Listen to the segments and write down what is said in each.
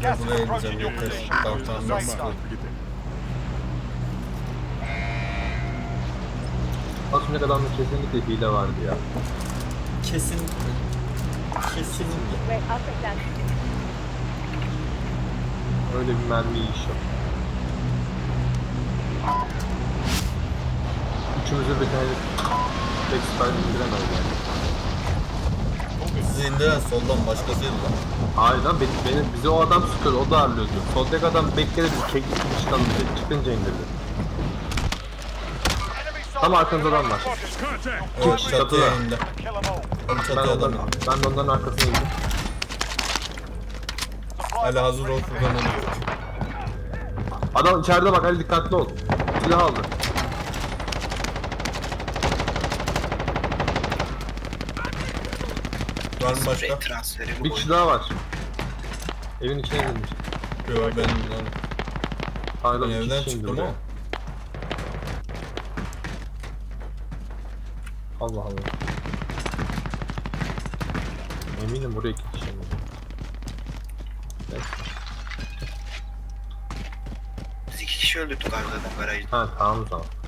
Yeter Tamam tamam ben sıkıldım Az önceki adamda kesinlikle hile vardı ya. Kesinlikle Kesinlikle Wait, I'll take that. Öyle bir mermi iş yok. Üçümüzü bir tane tek siper indiremez yani. İndiren soldan başkasıydı lan Hayır lan beni, beni, bizi o adam sıkıyordu, o da ağırlıyordu. Soldaki adam bekledi bizi keklik gibi çıkalım dedi. Çıkınca indirdi. Tam arkanızda adam var. Evet çatıda. çatıya indi all. Tam Ben, çatıya adam ondan, indi ben de onların arkasına indim. Hala hazır ol Furkan oluyor Adam içeride bak Ali dikkatli ol. Silah aldı. Var mı başka? Spray transferi Bir kişi daha var. Evin içine girmiş. Yok ben lan Hayır Ben evden çıktım ama Allah Allah. Eminim buraya iki kişi indi. Neyse. Biz iki kişi öldürdük zaten garajda. Ha tamam o zaman.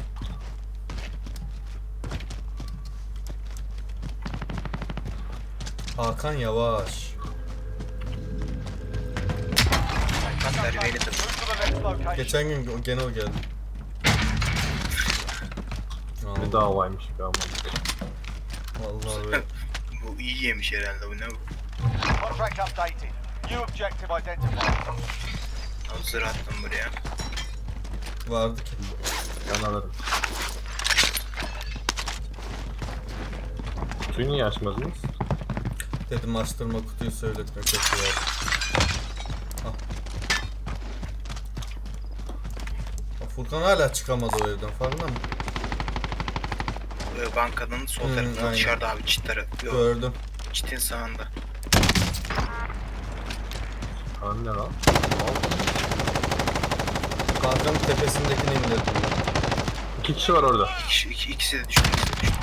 Hakan Yavaş Hakan. Geçen gün gene o geldi Bir Allah, davaymış be aman. Vallahi böyle bu iyi yemiş herhalde bu ne bu? Contract updated. New objective identified. Hazır attım buraya. vardı ki Ben alırım. Kutuyu niye açmadınız? Dedim açtırma kutuyu söyletme çok iyi oldu. Al. Bak Furkan hala çıkamadı o evden farkında mı? Ee, Bankanın sol Hmm, tarafında aynen. dışarıda abi çit tarafı. Yok Gördüm. çitin sağında. Kan ne lan? Kankanın tepesindekini indirdim. İki kişi var orada. İki, kişi- iki, ikisi de düştü. ikisi de düştü.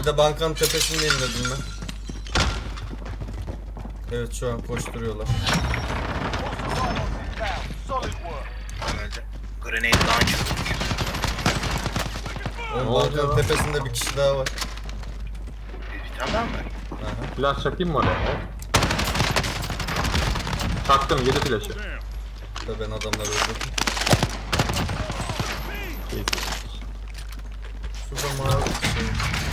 Bir de bankanın tepesinde indirdim ben. Evet şu an koşturuyorlar. Grenade launch vurmuş. Oğlum Ne oldu bankanın tepesinde bir kişi daha var. Bir, bir tane daha mı var? Aha. Flash çakayım mı oraya? Hop. Çaktım 7 flash'ı. Da ben adamları öldürdüm. Şurada mavi bir şey.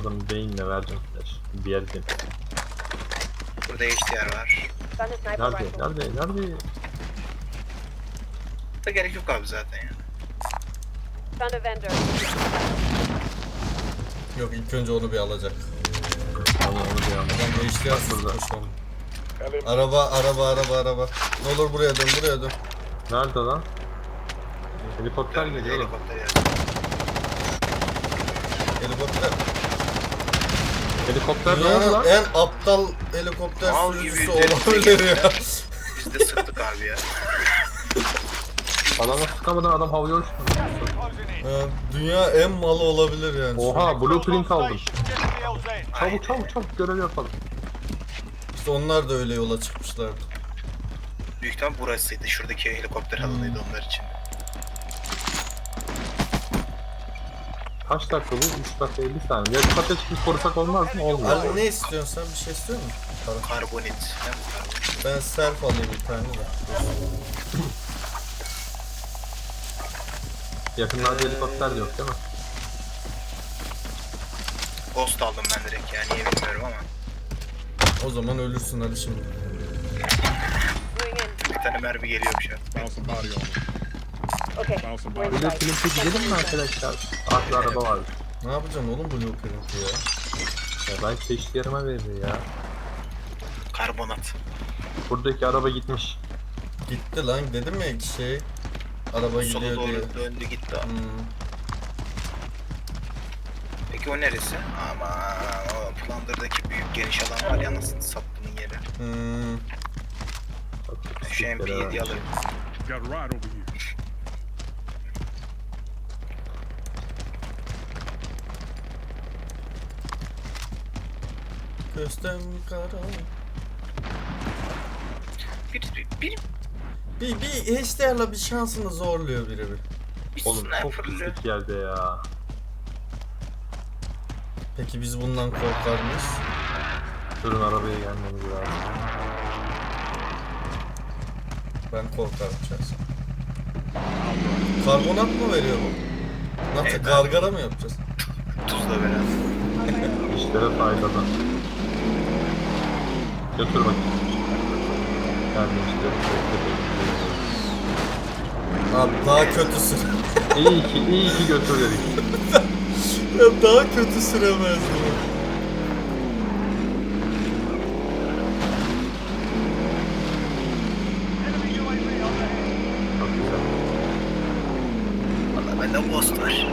Adamın beyinle vereceğim flash. Bir yer değil. Burada HDR var. Found a sniper Nerede? rifle. Nerede? Nerede? Da gerek yok abi zaten ya. Found a vendor. Yok ilk önce onu bir alacak. Onu onu bir. Adam değişti burada. koşalım. Araba, araba, araba, araba. Ne olur buraya dön, buraya dön. Nerede lan? Helikopter Dönmedi geliyor oğlum. helikopter yani. Helikopter. Helikopter ne oldu lan? en aptal helikopter Mal sürücüsü gibi denize olabilir ya. Biz de sıktık abi ya. Adamı sıkamadan adam havaya uçtu. Ya, Dünya en malı olabilir yani. Oha blueprint aldım. Çabuk çabuk çabuk görev yapalım. İşte onlar da öyle yola çıkmışlardı. Büyük ihtimal burasıydı. Şuradaki helikopter alanıydı onlar için. Kaç dakika bu? 3 dakika 50 saniye. Ya kaça çıkıp korusak olmaz mı? Olmaz. Ali ne istiyorsun sen? Bir şey istiyor musun? Karbonit. Ben self alayım bir tane de. Yakınlarda helikopter de yok değil mi? Ghost aldım ben direkt yani niye bilmiyorum ama. O zaman ölürsün Ali şimdi. Bir tane mermi geliyormuş ya. Found somebody on Blue Print'e gidelim mi arkadaşlar? Arkada araba var. Ne yapacaksın oğlum blueprint'i ya? Ya ben çeşit yerime verir ya. Karbonat. Buradaki araba gitmiş. Gitti lan dedim ya ki şey. Araba Sola gidiyor diye. doğru döndü gitti abi. Hmm. Peki o neresi? Aman o Plunder'daki büyük geniş alan var ya nasıl sattığın yeri. Hmm. Şu çeşit yere MP7'yi vermiş. alırım. Got a ride over here. Göstem kara. Bir, bir, bir, Bir, bir HDR'la bir şansını zorluyor biri bir. bir Oğlum çok sniper'lı. pislik yerde ya. Peki biz bundan korkar mıyız? Durun arabaya gelmemiz lazım. Ben korkarım şahsen. Karbonat mı veriyor bu? Nasıl Evet. gargara mı yapacağız? Tuzla beraber. İşlere faydalı. Götür. Abi daha kötüsü. iyi ki, iyi ki götür dedik. ya daha kötü süremezdim. Enemy UAV overhead. Çok güzel. Valla bende ghost var.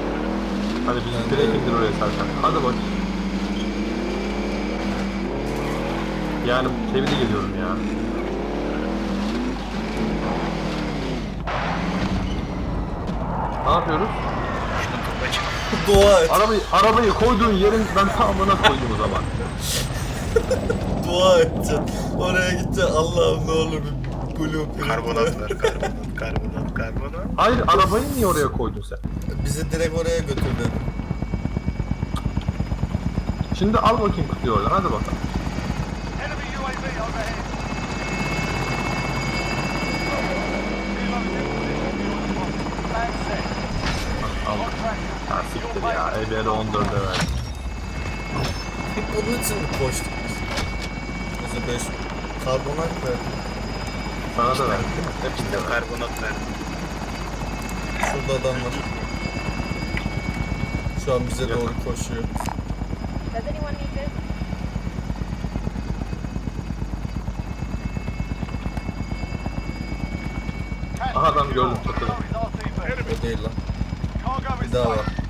Hadi bizi direkt indir oraya Serkan. Hadi bak. Yani tebrik ediyorum ya. Ne yapıyoruz? Dua et, Arabayı, arabayı koyduğun yerin ben tamamına koydum o zaman. dua edeceksin. Oraya gideceksin. Allah'ım ne olur bir blue Karbonat var. Karbonat, karbonat, karbonat. Hayır arabayı niye oraya koydun sen? Bizi direkt oraya götürdü. Şimdi al bakayım kutuyu oradan hadi bakalım. Enemy UAV overhead. Siktir ya. EBR 14'e ver. Bunun için mi koştuk biz? Bize 5 karbonat verdi. Sana da verdim değil mi? Hepsini Bir de de ver. karbonat verdim. Şurada adam var. Şu an bize doğru koşuyor. Does anyone need this? Aha, adam gördüm, çatıda. O değil lan. Bir daha var.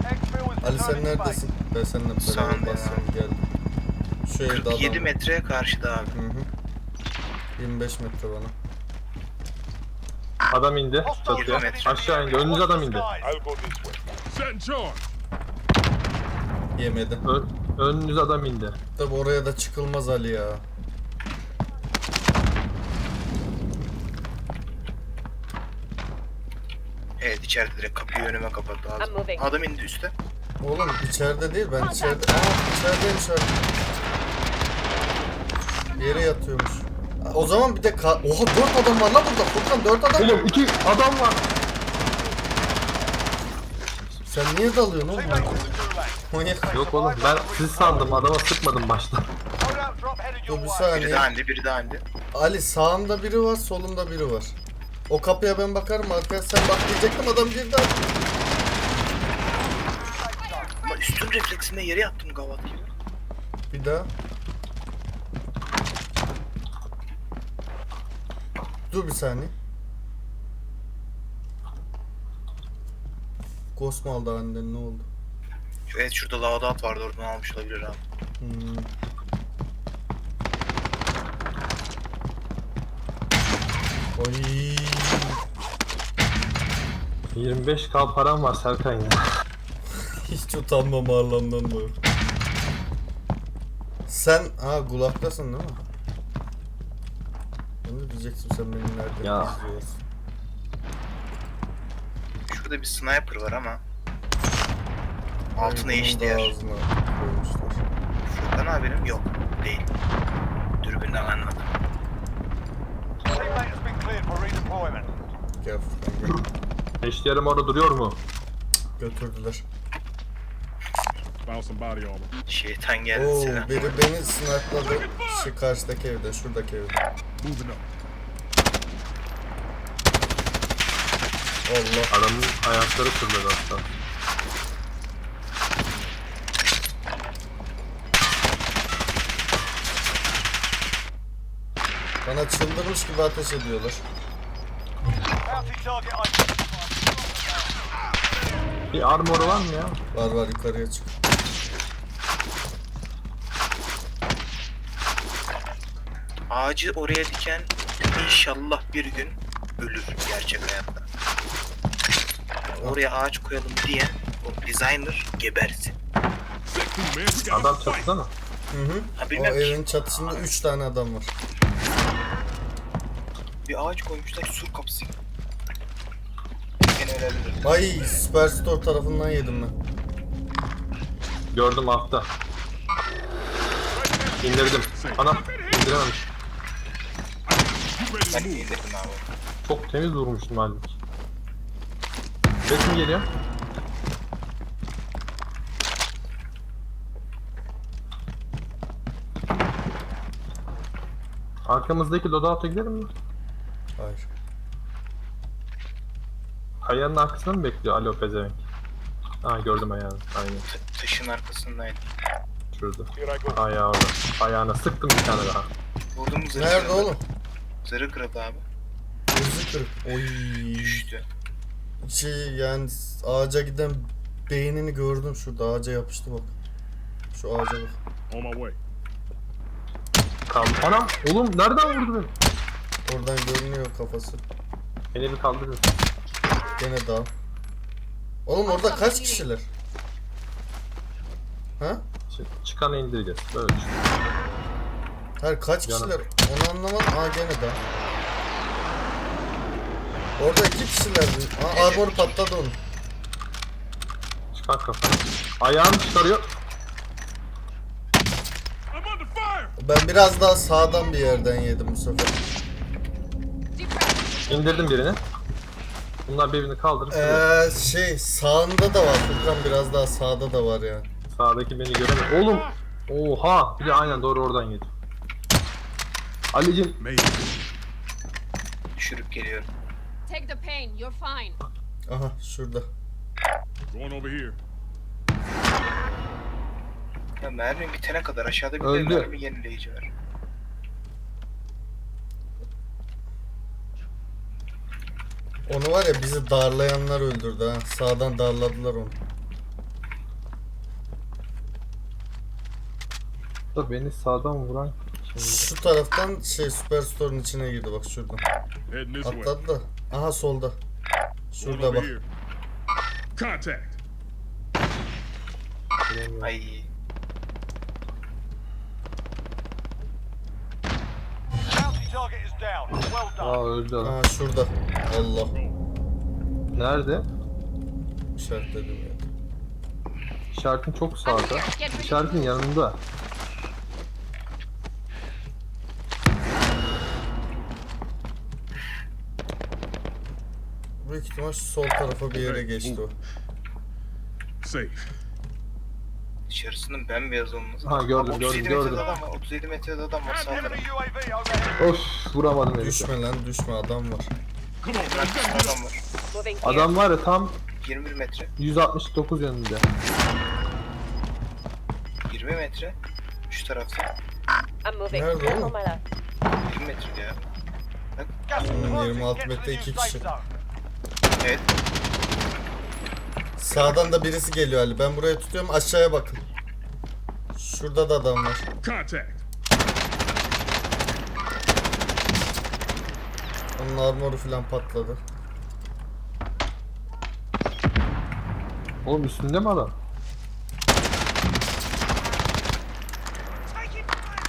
Ali sen neredesin? Ben seninle beraber Sağında ya. basıyorum geldim. Şu evde adam. 47 metre karşıda abi. Hı hı. 25 metre bana. Adam indi çatıya. Aşağı indi. Önünüze adam indi. Setting charge. Yemedi. Ö önünüze adam indi. Tabi oraya da çıkılmaz Ali ya. Evet içeride direkt kapıyı önüme kapattı I'm ağzım. moving. Adam indi üstte. Oğlum içeride değil ben içeride. Aa içerideymiş abi. Yere yatıyormuş. O zaman bir de ka- Oha 4 adam var lan burada. Furkan 4 adam var. Oğlum iki adam var. Sen niye dalıyorsun oğlum? Manyak. Yok oğlum ben siz sandım adama sıkmadım başta. Dur bir. Biri saniye. daha indi, biri daha indi. Ali sağımda biri var, solumda biri var. O kapıya ben bakarım arkaya sen bak diyecektim adam girdi. Ama üstün refleksinde yere yattım gavat gibi. Bir daha. Dur bir saniye. Ghost mu aldı annen ne oldu? Evet şurada loadout vardı oradan almış olabilir abi. Hmm. Oy. 25k param var Serkan ya. Hiç utanmam ağırlamdan bu. Sen ha Gulak'tasın değil mi? Ben de diyecektim sen beni nereden Ya. izliyorsun? Şurada bir sniper var ama. Ay, Altına bunun eşit da yer. ağzına koymuşlar. Furkan abinin yok. Değil. Dürbünden anladım. Teammate has been cleared for redeployment. Gel Furkan gel. Eşlerim orada duruyor mu? Götürdüler. Found some body armor. Şeytan geldi Oo, selam. biri beni snipe'ladı. Şu karşıdaki evde, şuradaki evde. Moving up. Allah. Adamın ayakları fırladı hatta. Bana çıldırmış gibi ateş ediyorlar. Bir armoru var mı ya? Var var yukarıya çık. Ağacı oraya diken inşallah bir gün ölür gerçek hayatta. Oraya ağaç koyalım diyen o designer gebersin. Adam çatıda mı? Hı hı. Ha O bilmem ki. evin çatısında 3 tane adam var. Bir ağaç koymuşlar sur kapısı gibi. Gene ölebilir. Ay Superstore tarafından yedim ben. Gördüm altta. İndirdim. Ana indirememiş. Abi. Çok temiz vurmuştum halbuki. Resim geliyor. Arkamızdaki loadout'a gidelim mi? Hayır. Kayanın arkasında mı bekliyor Alo pezevenk? Ha gördüm ayağını. Aynen. Taşın arkasındaydı. Şurada. Ayağı orada. Ayağına sıktım bir tane daha. Vurdum mu zırhı Nerede oğlum? Zırhı kırıldı abi. Gözü kırık. Oy. Düştü. Şey yani ağaca giden beynini gördüm şurada ağaca yapıştı bak. Şu ağaca bak. On my way. Kaldı. Anam oğlum nereden vurdu beni? Oradan görünüyor kafası. Beni bir kaldırın. Gene daha. Oğlum orada kaç kişiler? Ha? Ç- Çıkanı indireceğiz. Böyle düşün. Her kaç Yanım. kişiler? Onu anlamadım. Aa gene daha. Orada iki kişiler. Aa armor patladı onun. Çıkar kafanı. Ayağını çıkarıyor. I'm under fire! Ben biraz daha sağdan bir yerden yedim bu sefer. İndirdim birini. Bunlar birbirini kaldırıp Ee, şey sağında da var. Furkan biraz daha sağda da var ya. Sağdaki beni göremiyor. Oğlum. Oha. Bir de aynen doğru oradan yedi. Ali'cim. Düşürüp geliyorum. Take the pain. You're fine. Aha şurada. Going over here. Ya mermi bitene kadar aşağıda bir de Öldü. mermi yenileyici var. Onu var ya bizi darlayanlar öldürdü ha. Sağdan darladılar onu. da beni sağdan vuran. Şu taraftan şey Superstore'un içine girdi bak way. Atladı da. Aha solda. Şurada bak. Contact. Ay. Aa öldü adam. Aha şurada. Allah. Nerede? İşaretledim ya. İşaretin çok sağda. İşaretin yanında. Büyük ihtimal sol tarafa bir yere geçti o. Safe. Dışarısının bembeyaz olması. Ha, gördüm, gördüm, 37 gördüm. metrede adam var. 37 metrede adam var sağ tarafta. Of vuramadım herifi. Düşme lan düşme adam var. Adam var. Moving here. Adam var ya tam 21 metre. 169 yönünde. 20 metre. Şu tarafta. I'm moving. Nerede oğlum? my left. 20 metre ya. Hmm, closing. 26 Get to metre iki kişi. Evet. Sağdan da birisi geliyor Ali. Ben buraya tutuyorum aşağıya bakın. Şurada da adam var. Contact. Onun armoru falan patladı. Oğlum üstünde mi adam?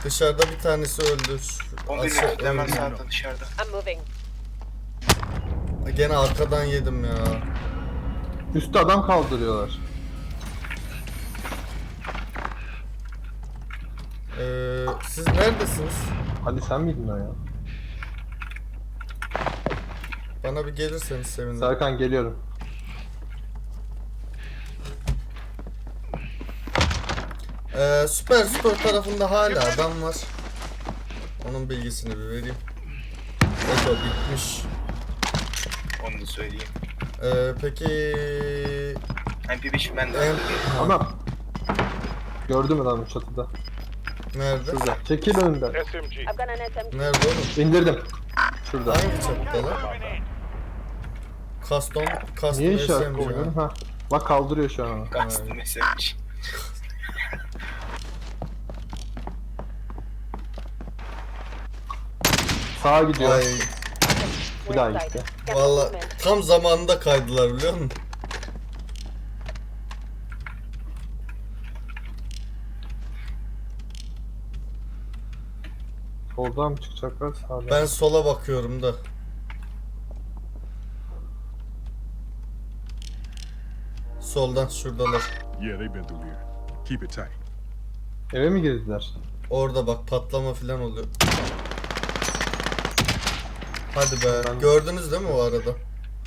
Dışarıda bir tanesi öldü. Şu 11 aşağı- metre hemen öldü. sağda dışarıda. I'm moving. Gene arkadan yedim ya. Üstte adam kaldırıyorlar. Ee, siz neredesiniz? Ali sen miydin o ya? Bana bir gelirseniz sevinirim. Serkan geliyorum. Ee, Superstore tarafında hala adam var. Onun bilgisini bir vereyim. Eko bitmiş. Onu da söyleyeyim. Ee, peki MP5 ben de en, Anam. Gördüm adamı çatıda. nerede? Şurada. Çekil önünden. I've got an SMG. Nerede oğlum? İndirdim. Şurada. Hangi çatıda lan? Custom, custom Niye işaret SMG koyuyorsun? ha. Ha. Bak kaldırıyor şu an. Kastım mesaj. Sağa gidiyor. Ay Daha We're gitti. valla tam zamanında kaydılar biliyor musun? Soldan mı çıkacaklar sağdan? Ben sola bakıyorum da. Soldan şuradalar. Yeah, they've been through here. Keep it tight. Eve mi girdiler? Orada bak patlama falan oluyor. Hadi be. Gördünüz değil mi o arada?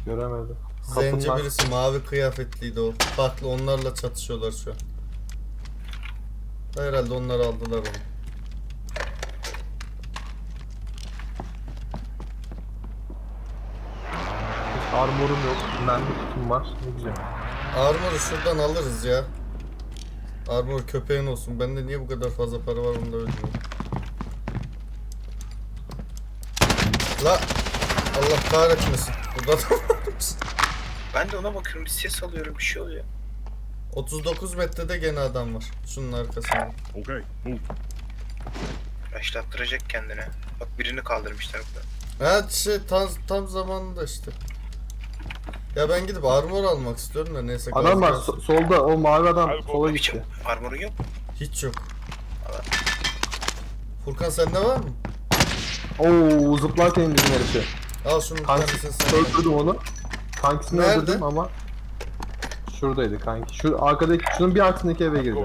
Göremedim. Zenci Kapının- birisi mavi kıyafetliydi o. Farklı onlarla çatışıyorlar şu an. Herhalde onlar aldılar onu. Hiç armorum yok. Mermi kutum var. Ne güzel. Armor'u şuradan alırız ya. Armor köpeğin olsun. Bende niye bu kadar fazla para var onu da öldürüyorum. La Allah kahretmesin. Burada da varmış. Ben de ona bakıyorum bir ses alıyorum bir şey oluyor. 39 metrede gene adam var. Şunun arkasında. Okay, move. Başlattıracak kendine. Bak birini kaldırmışlar burada. Ha şey tam, tam zamanında işte. Ya ben gidip armor almak istiyorum da neyse. Adam var so- solda. O mavi adam sola Hiç gitti. armorun yok mu? Hiç yok. Furkan sende var mı? Oo zıplarken indirdim herifi. Al şunu bir Kanki tanesini sen. öldürdüm onu. Kankisini Nerede? öldürdüm ama Şuradaydı kanki. Şu arkadaki şunun bir arkasındaki eve girdi.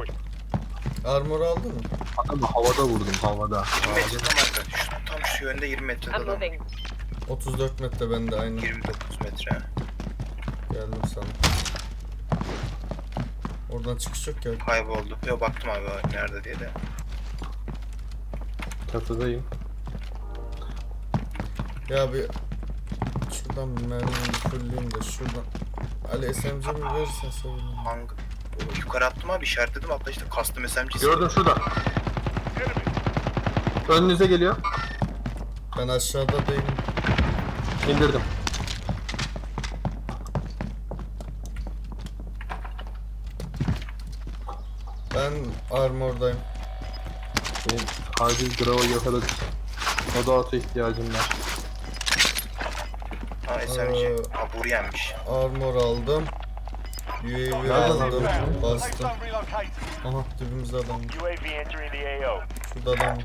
Armor aldın mı? Adamı havada vurdum havada. 20 metre tam arka. Şu, tam şu yönde 20 metrede I'm adam. moving. 34 metre bende aynı. 29 metre. Geldim sana. Oradan çıkış yok ya. Kayboldu. Yo baktım abi nerede diye de. Çatıdayım. Ya bir şuradan bir mermi fulleyim de şuradan. Ali SMC'mi verirsen sevinirim. Hangi? O, Yukarı attım abi işaretledim hatta işte custom SMG'si. Gördüm şurada. Önünüze geliyor. Ben aşağıda değilim. İndirdim. Ben armordayım. Benim acil Gravo yakaladık. O da auto ihtiyacım var. Ha SMG. Ee, Ha bur yenmiş. Armor aldım. UAV aldım. Bastım. Aha dibimizde adam var. Şurada adam var.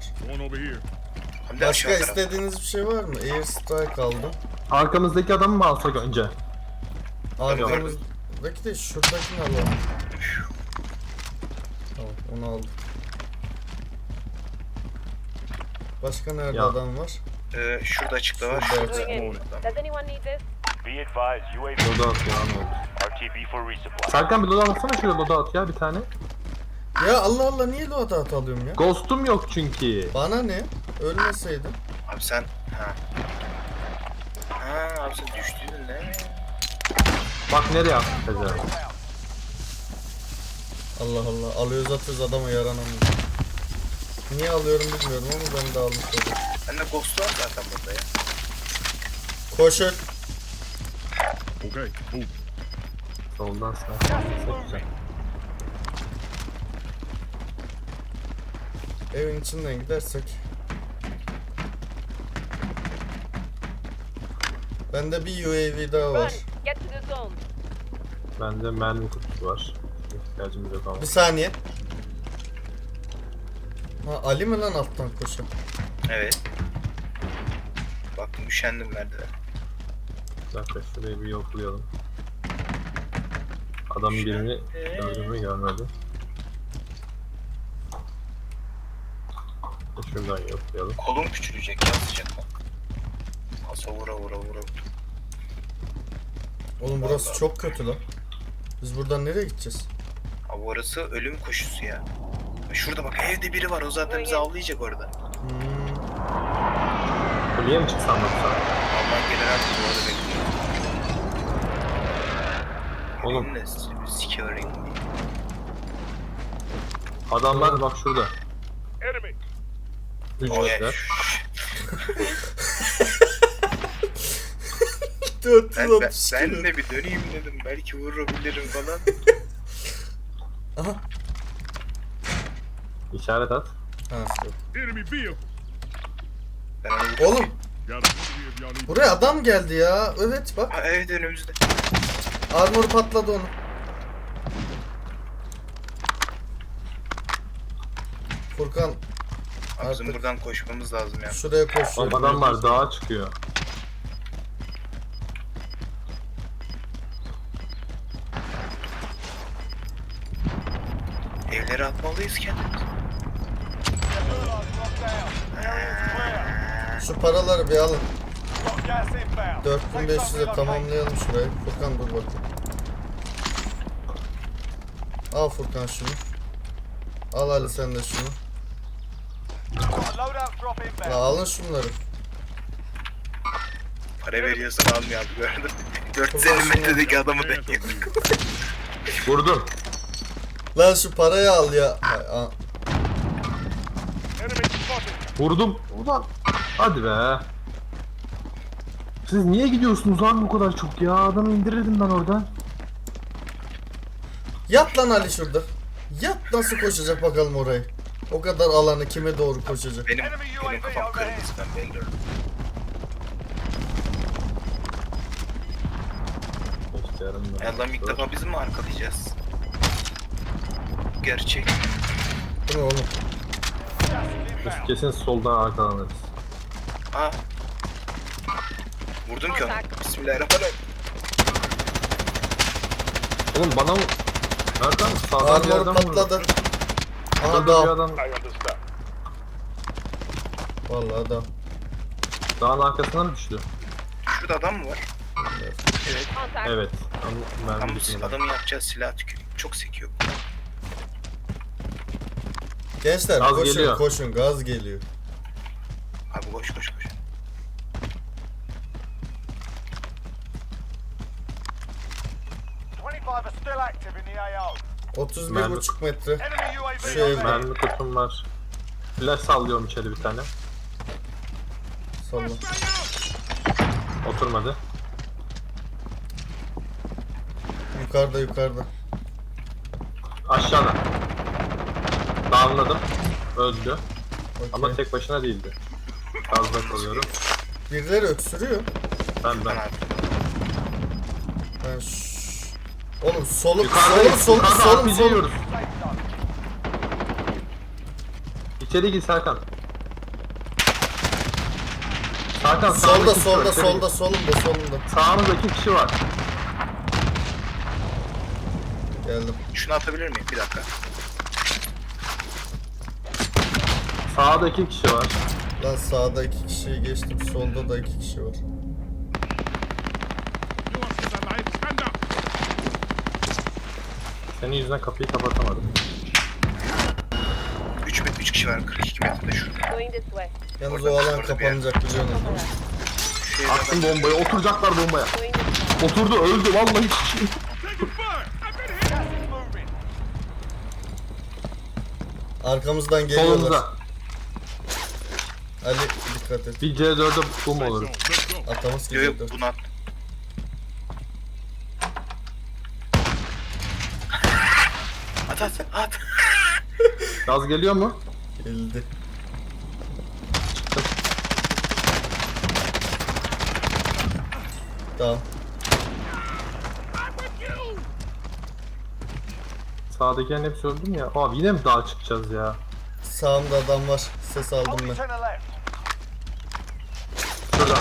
Başka aşağı taraf. istediğiniz bir şey var mı? Air strike aldım. Arkamızdaki adamı mı alsak önce? Arkamızdaki de şuradakini alalım. Tamam onu aldım. Başka nerede Ya. adam var? Ee, şurada açıkta var. Şurada? Be advised, UAV Loda at ya ne oldu? RTB for resupply. Serkan bir loda atsana şuraya loda at ya bir tane. Ya Allah Allah niye loadout alıyorum ya? Ghost'um yok çünkü. Bana ne? Ölmeseydim. Abi sen ha. Ha abi sen düştüydün ne? Bak nereye attı acaba? Allah Allah. Alıyoruz atıyoruz adama yaranamıyor. Niye alıyorum bilmiyorum ama ben de almış oldum. Bende ghost var zaten burada ya. Koşun. Okay, move. Soldan sağ. Çok güzel. Evin içinden gidersek. Bende bir UAV daha Run. var. Get to the zone. Bende mermi kutusu var. İhtiyacımız yok ama. Bir saniye. Ha Ali mi lan alttan koşan? Evet. Baktım üşendim merdiven. Dakika şurayı bir yoklayalım. Adam birini gördü mü görmedi. Şuradan yoklayalım. Kolum küçülecek ya sıcaktan. Asa vura vura vura. Oğlum burası çok kötü lan. Biz buradan nereye gideceğiz? Abi orası ölüm koşusu ya. Şurada bak evde biri var o zaten bizi avlayacak orada. Hmm. Kuleye mi çıksam yoksa? Alman general bizi orada bekliyor. Oğlum. Securing. Adamlar bak şurada. Enemy. Üç O ya. kişiler. Ben, ben, 460 ben de bir döneyim dedim. Belki vurabilirim falan. Aha. İşaret at. Ha. Enemy vehicle. Ben onu vurdum. Oğlum buraya adam geldi ya. Evet bak. Ha, evet önümüzde. Armor patladı onu. Furkan Abi bizim Artık- buradan koşmamız lazım ya. Şuraya koşuyorum. Oğlum adamlar dağa çıkıyor. Evlere atmalıyız kendimizi. Şu paraları bir alın. Got gas inbound. 4500'e Safe zone relocated. tamamlayalım şurayı. Furkan dur bakayım. Al Furkan şunu. Al Ali sen de şunu. La alın şunları. Para veriyorsun almıyor abi gördün. mü? 450 metredeki adamı up, man. Vurdum. Lan şu parayı al ya. Ay, a-. Vurdum. Ulan. Hadi be. Siz niye gidiyorsunuz lan bu kadar çok ya? Adamı indirirdim ben oradan. Yat lan Ali şurada. Yat nasıl koşacak bakalım orayı. O kadar alanı kime doğru koşacak. Benim, benim kafam kırmızı ben belli. Allah'ım ilk defa bizim mi arkalayacağız? Gerçek. Bu ne oğlum? Biz kesin soldan arkalanırız. Aa. Vurdum ki onu. Bismillahirrahmanirrahim. Oğlum bana mı? Nereden? Sağdan bir Armor adam vurdu. patladı. Aha bir dağ. adam understand. Vallahi dağ. dağın arkasına mı düştü? Şurada adam mı var? Contact. Evet. Ama Tam bu adamı yapacağız silah tükürüyor. Çok sekiyor. Gençler Gaz koşun geliyor. koşun gaz geliyor. Abi koş koş koş. 31,5 metre. Şey. Mermi kutum var. Flash sallıyorum içeri bir tane. Salla. Oturmadı. Yukarıda yukarıda. Aşağıda. Downladım. Öldü. Ama Okey. tek başına değildi. Gazda kalıyorum. Birileri öksürüyor. Ben Ben ben. abi. Oğlum solum solum solum solum solum. İçeri gir Serkan. Serkan Solda solda solda solumda solumda. Sağımızdaki kişi var. Geldim. Şunu atabilir miyim? Bir dakika. Sağdaki kişi var. Lan sağda iki kişiyi geçtim. Solda da iki kişi var. Senin yüzünden kapıyı kapatamadım. 3 met 3 kişi var 42 metrede şurada. Going this way. Yalnız Orada- o alan kapanacak biliyorsunuz evde Attım bombayı. Oturacaklar bombaya. Going this way. Oturdu öldü vallahi. Arkamızdan geliyorlar. Solumuzda. Ali dikkat et. Bir C4'e bum olur. go. Atamız Yok yok gidiyordu. bunu at. At at at. Gaz geliyor mu? Geldi. Tamam. Sağdakilerin hepsi öldü mü ya? Abi yine mi dağa çıkacağız ya? Sağımda adam var. Ses aldım ben. Şurada.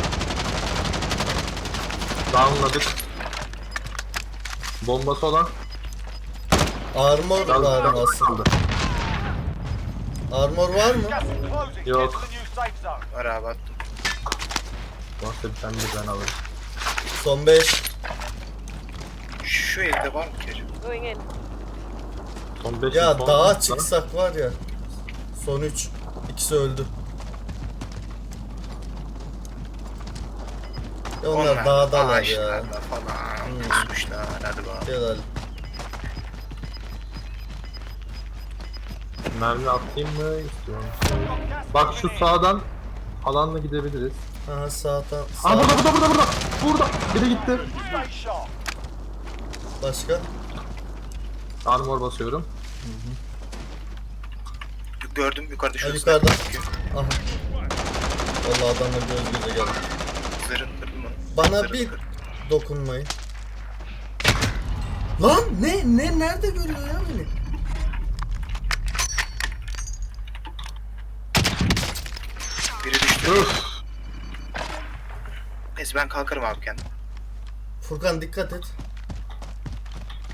Downladık. Bombası olan Armor var mı aslında? Armor var mı? Yok. Var abi attım. Varsa bir tane de ben alırım. Son 5. Şu evde var mı acaba? Going in. Son 5 Ya dağa çıksak var ya. Son 3. İkisi öldü. Ya onlar dağdalar ya. falan. Pusmuşlar. Hadi bakalım. Gel Ali. Mermi atayım mı istiyorum. Bak şu sağdan alanla gidebiliriz. Aha sağdan. Aa Sağ. burada burada burada burada. Burada. Biri gitti. Başka? Armor basıyorum. Gördüm yukarıda şu yukarıda. Aha. Vallahi adamla göz göze geldi. Bana bir kırdım. dokunmayın. Lan ne ne nerede görüyor ya beni? Öf. Neyse ben kalkarım abi kendim. Furkan dikkat et.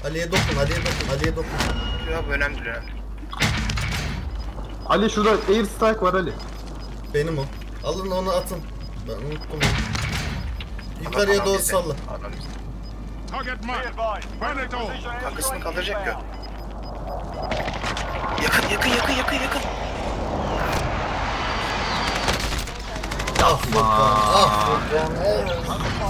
Ali'ye dokun, Ali'ye dokun, Ali'ye dokun. Ya bu önemli değil, önemli. Ali şurada air strike var Ali. Benim o. Alın onu atın. Ben unuttum onu. Yukarıya doğru salla. Adam bizde. Target marked. all. Arkasını kaldıracak ya. Yakın yakın yakın yakın yakın. Ah Furkan, ah Furkan.